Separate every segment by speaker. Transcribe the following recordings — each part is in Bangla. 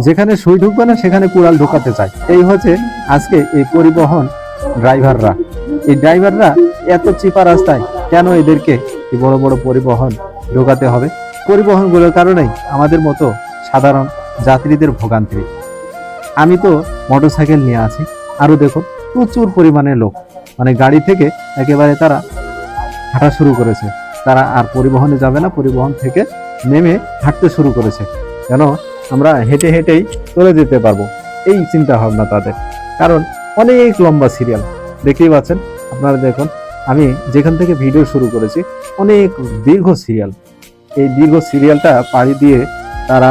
Speaker 1: যেখানে সুই ঢুকবে না, সেখানে কুড়াল ঢোকাতে চায়। এই হচ্ছে আজকে এই পরিবহন ড্রাইভাররা। এই ড্রাইভাররা এত চিপা রাস্তায় কেন এদেরকে এই বড় বড় পরিবহন ঢোকাতে হবে? পরিবহনগুলোর কারণেই আমাদের মতো সাধারণ যাত্রীদের ভোগান্তি। আমি তো মোটরসাইকেল নিয়ে আছি। আরও দেখো, প্রচুর পরিমাণে লোক। মানে গাড়ি থেকে একেবারে তারা হাঁটা শুরু করেছে। তারা আর পরিবহনে যাবে না, পরিবহন থেকে নেমে হাঁটতে শুরু করেছে। কেন? আমরা হেঁটে হেঁটেই চলে যেতে পারব। এই চিন্তা ভাবনা তাদের। কারণ অনেক লম্বা সিরিয়াল দেখতেই পাচ্ছেন? আপনারা দেখুন, আমি যেখান থেকে ভিডিও শুরু করেছি, অনেক দীর্ঘ সিরিয়াল এই দীর্ঘ সিরিয়ালটা পাড়ি দিয়ে তারা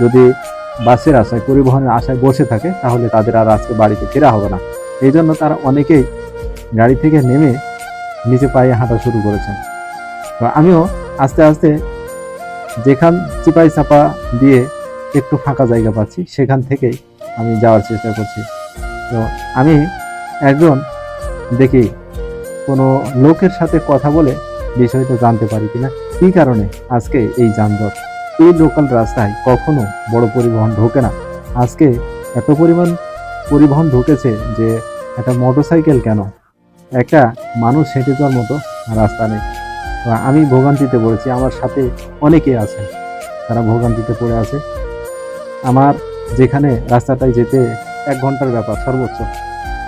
Speaker 1: যদি বাসের আশায়, পরিবহনের আশায় বসে থাকে, তাহলে তাদের আর আজকে বাড়িতে ফেরা হবে না। এই জন্য তারা অনেকেই গাড়ি থেকে নেমে নিচে পায়ে হাঁটা শুরু করেছেন। তো আমিও আস্তে আস্তে যেখান চিপাই চাপা দিয়ে একটু ফাঁকা জায়গা পাচ্ছি, সেখান থেকেই আমি যাওয়ার চেষ্টা করছি। তো আমি একজন দেখি কোনো লোকের সাথে কথা বলে বিষয়টা জানতে পারি কিনা, কী কারণে আজকে এই যানজট? এই লোকাল রাস্তায় কখনো বড় পরিবহন ঢোকে না। আজকে এত পরিমাণ পরিবহন ঢুকেছে যে একটা মোটরসাইকেল কেন? একটা মানুষ হেঁটে যাওয়ার মতো রাস্তা নেই। আমি ভোগান্তিতে পড়েছি, আমার সাথে অনেকে আছে তারা ভোগান্তিতে পড়ে আছে। আমার যেখানে রাস্তাটায় যেতে এক ঘণ্টার ব্যাপার সর্বোচ্চ।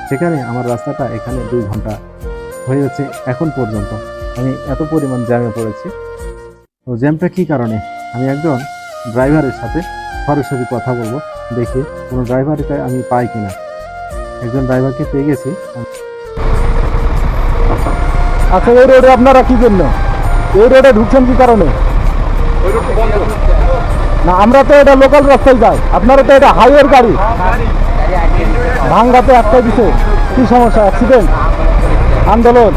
Speaker 1: সেখানে আমার রাস্তাটা এখানে দুই ঘণ্টা হয়ে যাচ্ছে এখন পর্যন্ত। আমি এত পরিমাণ জ্যামে পড়েছি। তো জ্যামটা কী কারণে? আমি একজন ড্রাইভারের সাথে সরাসরি কথা বলব, দেখি কোনো ড্রাইভারকে আমি পাই কিনা। একজন ড্রাইভারকে পেয়ে গেছি।
Speaker 2: আচ্ছা এই রোডে আপনারা কী জন্য এই রোডে ঢুকছেন কী কারণে? না, আমরা তো এটা লোকাল রাস্তায় যাই। আপনারা তো এটা হাইওয়ের গাড়ি। ভাঙ্গাতে একটা দিছে। কি সমস্যা? অ্যাক্সিডেন্ট আন্দোলন?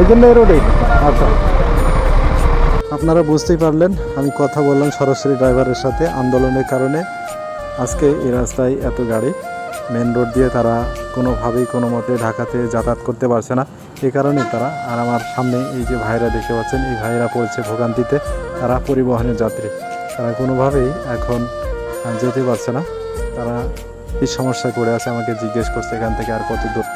Speaker 2: এই জন্য এই রোডে আচ্ছা।
Speaker 1: আপনারা বুঝতেই পারলেন, আমি কথা বললাম সরাসরি ড্রাইভারের সাথে আন্দোলনের কারণে। আজকে এই রাস্তায় এত গাড়ি। মেন রোড দিয়ে তারা কোনোভাবেই কোনো মতে ঢাকাতে যাতায়াত করতে পারছে না। এ কারণে তারা, আর আমার সামনে এই যে ভাইরা দেখতে পাচ্ছেন, এই ভাইরা পড়ছে ভোগান্তিতে। তারা পরিবহনের যাত্রী। তারা কোনোভাবেই এখন যেতে পারছে না। তারা এই সমস্যায় পড়ে আছে আমাকে জিজ্ঞেস করছে এখান থেকে আর কত দূর